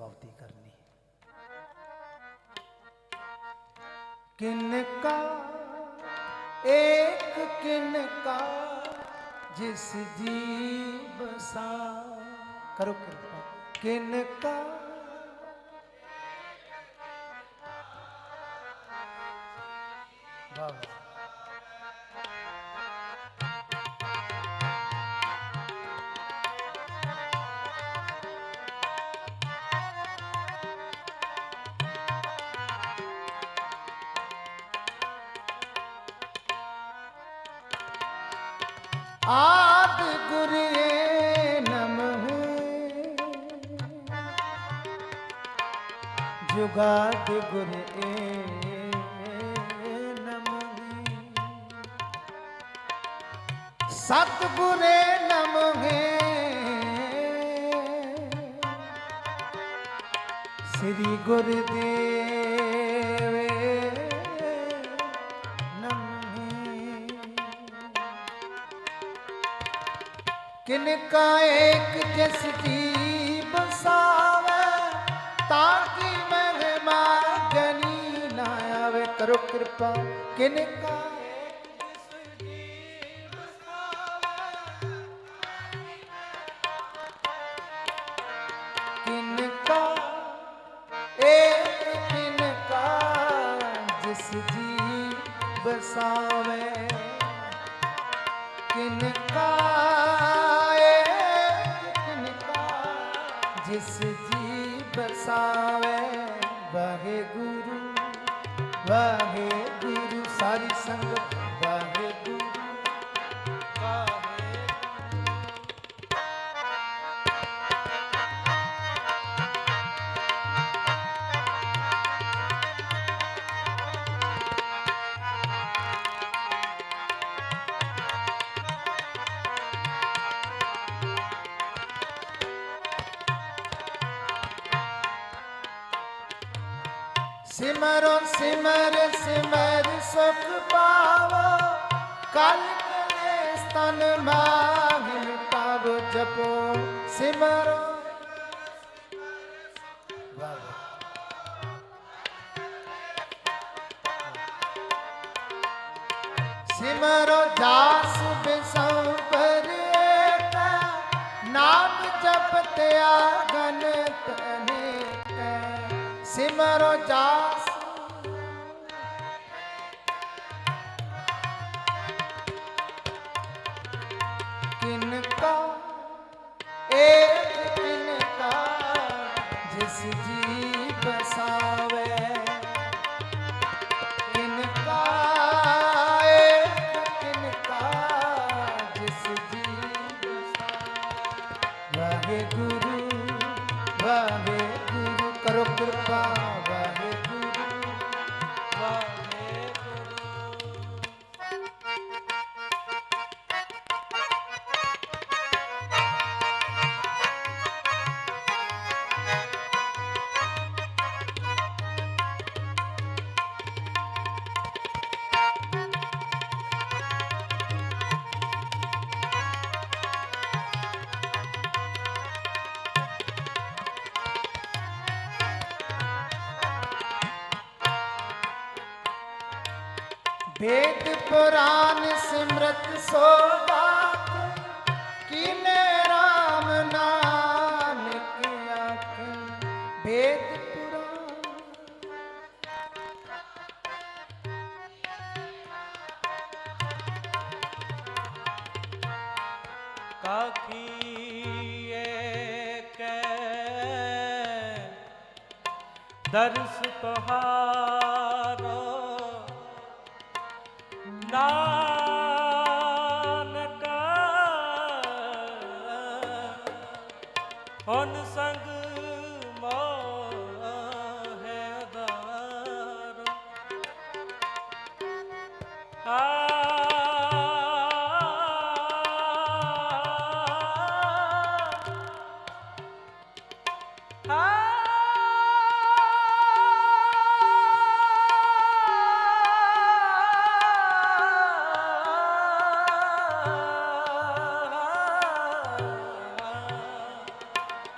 ਸਮਾਪਤੀ ਕਰਨੀ ਕਿਨ ਕਾ ਏਕ ਕਿਨ ਕਾ ਜਿਸ ਜੀ ਬਸਾ ਕਰੋ ਕਿਰਪਾ ਆਦ ਗੁਰੇ ਨਮः ਜੁਗਾਦ ਗੁਰੇ ਨਮः ਸਤ ਗੁਰੇ ਨਮः ਸ੍ਰੀ ਗੁਰਦੇਵ ਕਿਨ ਕਾ ਏਕ ਜਿਸ ਜੀ ਬਸਾਵੇ, ਤਾਂ ਕੀ ਮਹਿਮਾ ਗਨੀ ਨਾ ਆਵੇ। ਕਰੋ ਕਿਰਪਾ, ਕਿਨ ਕਾ ਏਕ ਜਿਸ ਜੀ ਬਸਾਵੇ ਜੀ ਬਸਾਵੇ ਵਾਹਿਗੁਰੂ ਵਾਹਿਗੁਰੂ ਸਾਰੀ ਸੰਗਤ ਵਾਹਿ ਸਿਮਰੋ ਸਿਮਰ ਸਿਮਰ ਸੁਖ ਪਾਵੋ। ਕਲ ਕਲੇ ਤਨ ਮਾਹਿ ਤਬ ਜਪੋ। ਸਿਮਰੋ। ਸਿਮਰੋ ਜਾਸ ਬਿਸਉ ਪਰੇਤ। ਨਾਮ ਜਪਤ ਆਗਨ ਤਨੇਕ ਸਿਮਰੋ ਜਾਸ ਵਾਹਿਗੁਰੂ ਵਾਹਿਗੁਰੂ ਕਰੋ ਕਿਰਪਾ। ਵੇਦ ਪੁਰਾਨ ਸਿਮਰਤ ਸੋ ਬਾਤ, ਕੀਨੇ RAM ਨਾਨਕ ਆਖ? ਵੇਦ ਪੁਰਾਨ। ਕਾਕੀ ਏਕ ਦਰਸ ਤੁਹਾਰ ਨਾਨਕ। ਹੁਣ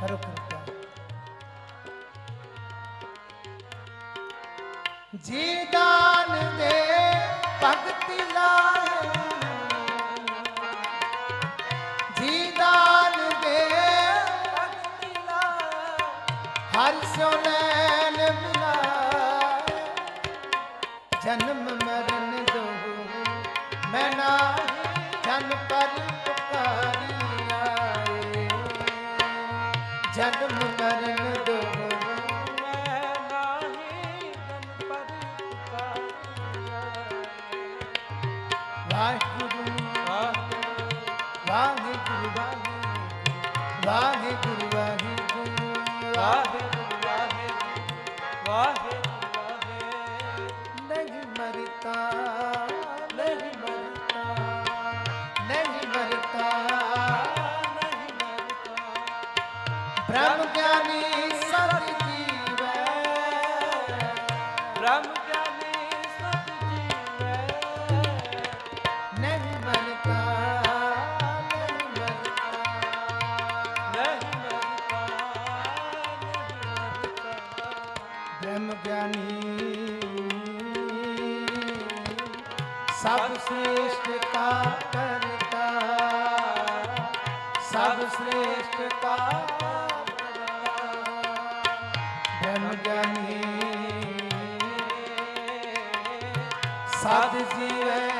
ਕਰੋ ਕਿਰਪਾ ਜੀ ਦਾਨ ਦੇ ਭਗਤੀ ਲਾਏ ਜੀ ਦਾਨ ਦੇ ਭਗਤੀ ਲਾਏ ਹਰ ਸਿਉ ਸ੍ਰੇਸ਼ਟ ਕਾ ਕਰਤਾ ਸਭ ਸ੍ਰੇਸ਼ਟ ਕਾ ਬ੍ਰਹਮ ਗਿਆਨੀ ਸਦ ਜੀਵੈ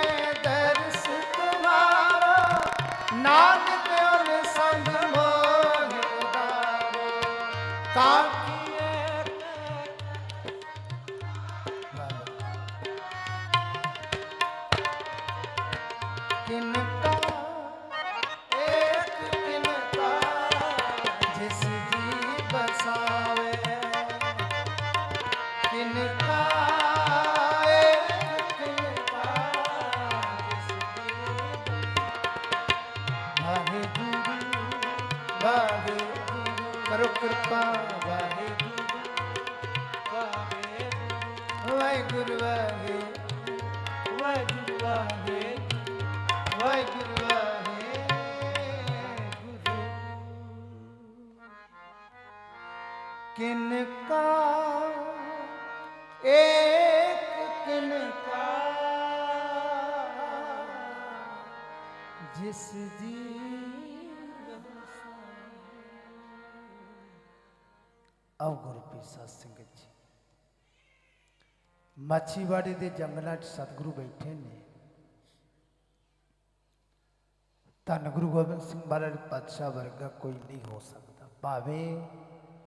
ਕਰੋ ਕਿਰਪਾ ਵਾਹਿਗੁਰੂ। ਵਾਹਿਗੁਰੂ ਵਾਹਿਗੁਰੂ। ਵਾਹਿਗੁਰੂ ਵਾਹਿਗੁਰੂ। ਕਿਨ ਕਾ ਏਕ ਕਿਨ ਕਾ ਜਿਸ ਜੀ ਆਓ ਗੁਰੂ ਪੀਰ ਸਾਧ ਸੰਗਤ ਜੀ। ਮਾਛੀਵਾੜੇ ਦੇ ਜੰਗਲਾਂ 'ਚ ਸਤਿਗੁਰੂ ਬੈਠੇ ਨੇ। ਧੰਨ ਗੁਰੂ ਗੋਬਿੰਦ ਸਿੰਘ ਮਹਾਰਾਜ ਪਾਤਸ਼ਾਹ ਵਰਗਾ ਕੋਈ ਨਹੀਂ ਹੋ ਸਕਦਾ। ਭਾਵੇਂ